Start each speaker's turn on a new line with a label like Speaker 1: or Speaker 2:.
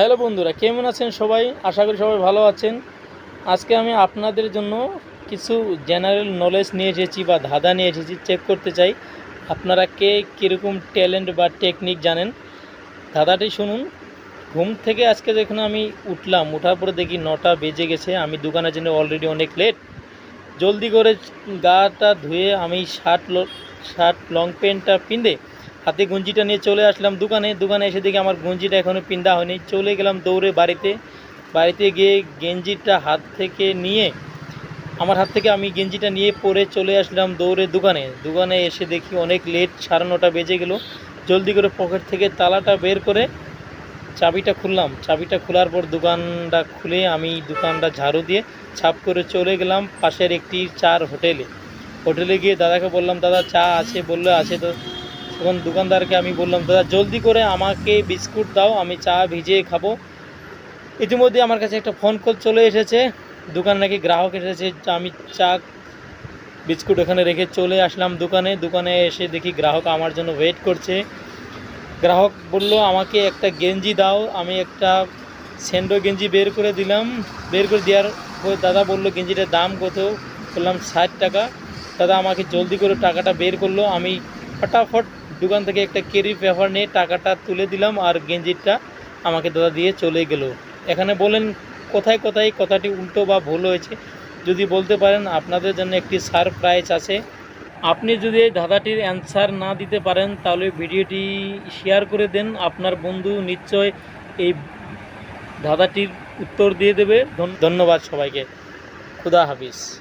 Speaker 1: Hello বন্ধুরা, কেমন আছেন সবাই? আশা করি সবাই ভালো আছেন। আজকে আমি আপনাদের জন্য কিছু জেনারেল নলেজ নিয়ে এসেছি বা ধাঁধা নিয়ে এসেছি চেক করতে চাই। আপনারা কে কীরকম ট্যালেন্ট বা টেকনিক জানেন? ধাঁধাটি শুনুন। ঘুম থেকে আজকে যখন আমি উঠলাম ওঠার পরে দেখি নটা বেজে গেছে, আমি দোকানের জন্য অলরেডি অনেক লেট জলদি করে গাটা ধুয়ে আমি শার্ট শার্ট লং প্যান্টটা পিঁধে হাতে গুঞ্জিটা নিয়ে চলে আসলাম দোকানে। দোকানে এসে দেখি আমার গুঞ্জিটা এখনও পিন্ধা হয়নি। চলে গেলাম দৌড়ে বাড়িতে। বাড়িতে গিয়ে গেঞ্জিটা হাত থেকে নিয়ে, আমার হাত থেকে আমি গেঞ্জিটা নিয়ে পরে চলে আসলাম দৌড়ে দোকানে। দোকানে এসে দেখি অনেক লেট সাড়ে নটা বেজে গেল। জলদি করে পকেট থেকে তালাটা বের করে চাবিটা খুললাম। চাবিটা খোলার পর দোকানটা খুলে আমি দোকানটা ঝাড়ু দিয়ে ছাপ করে চলে গেলাম পাশের একটি চার হোটেলে। হোটেলে গিয়ে দাদাকে বললাম, দাদা, চা আছে? বলল, আছে তো। তখন দোকানদারকে আমি বললাম, দাদা, জলদি করে আমাকে বিস্কুট দাও, আমি চা ভিজিয়ে খাব। ইতিমধ্যে আমার কাছে একটা ফোন কল চলে এসেছে। দোকান নাকি গ্রাহক এসেছে, আমি চা, বিস্কুট ওখানে রেখে চলে আসলাম দোকানে। দোকানে এসে দেখি গ্রাহক আমার জন্য ওয়েট করছে। গ্রাহক বলল, আমাকে একটা গেঞ্জি দাও। আমি একটা স্যান্ডো গেঞ্জি বের করে দিলাম। বের করে দেওয়ার পর দাদা বলল, গেঞ্জিটার দাম কত? বললাম, ষাট টাকা। দাদা আমাকে জলদি করে টাকাটা বের করল। আমি ফটাফট দোকান থেকে একটা কেরি পেপার নিয়ে টাকাটা তুলে দিলাম আর গেঞ্জিটা আমাকে দাদা দিয়ে চলে গেল। এখানে বলেন কোথায় কোথায় কথাটি উল্টো বা ভুল হয়েছে? যদি বলতে পারেন, আপনাদের জন্য একটি সারপ্রাইজ আছে। আপনি যদি এই ধাঁধাটির অ্যান্সার না দিতে পারেন, তাহলে ভিডিওটি শেয়ার করে দেন। আপনার বন্ধু নিশ্চয় এই ধাঁধাটির উত্তর দিয়ে দেবে। ধন- ধন্যবাদ সবাইকে। খুদা হাফিজ।